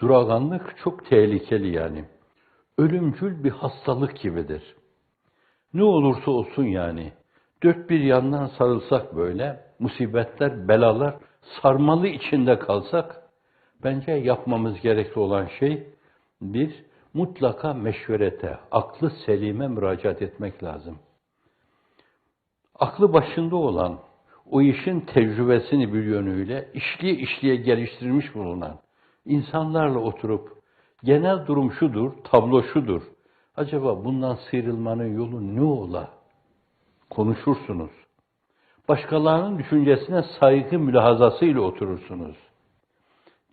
Duraganlık çok tehlikeli yani. Ölümcül bir hastalık gibidir. Ne olursa olsun yani. Dört bir yandan sarılsak böyle, musibetler, belalar sarmalı içinde kalsak, bence yapmamız gerekli olan şey, bir, mutlaka meşverete, aklı selime müracaat etmek lazım. Aklı başında olan, o işin tecrübesini bir yönüyle işliye işliye geliştirmiş bulunan insanlarla oturup genel durum şudur, tablo şudur. Acaba bundan sıyrılmanın yolu ne ola? Konuşursunuz. Başkalarının düşüncesine saygı mülahazasıyla oturursunuz.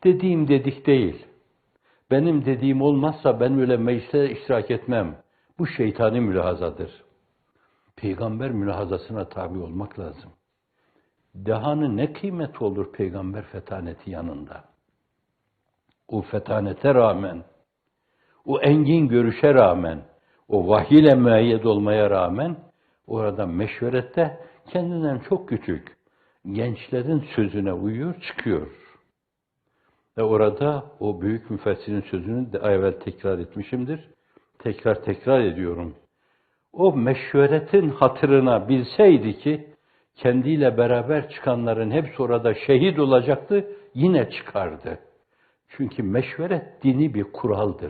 Dediğim dedik değil. Benim dediğim olmazsa ben öyle meclise iştirak etmem. Bu şeytani mülahazadır. Peygamber mülahazasına tabi olmak lazım. Dehanın ne kıymeti olur peygamber fetaneti yanında? O fetanete rağmen, o engin görüşe rağmen, o vahiy ile müeyyed olmaya rağmen orada meşverette kendinden çok küçük gençlerin sözüne uyuyor, çıkıyor. Ve orada o büyük müfessirin sözünü de evvel tekrar etmişimdir. Tekrar tekrar ediyorum. O meşveretin hatırına bilseydi ki kendiyle beraber çıkanların hepsi orada şehit olacaktı, yine çıkardı. Çünkü meşveret dini bir kuraldır.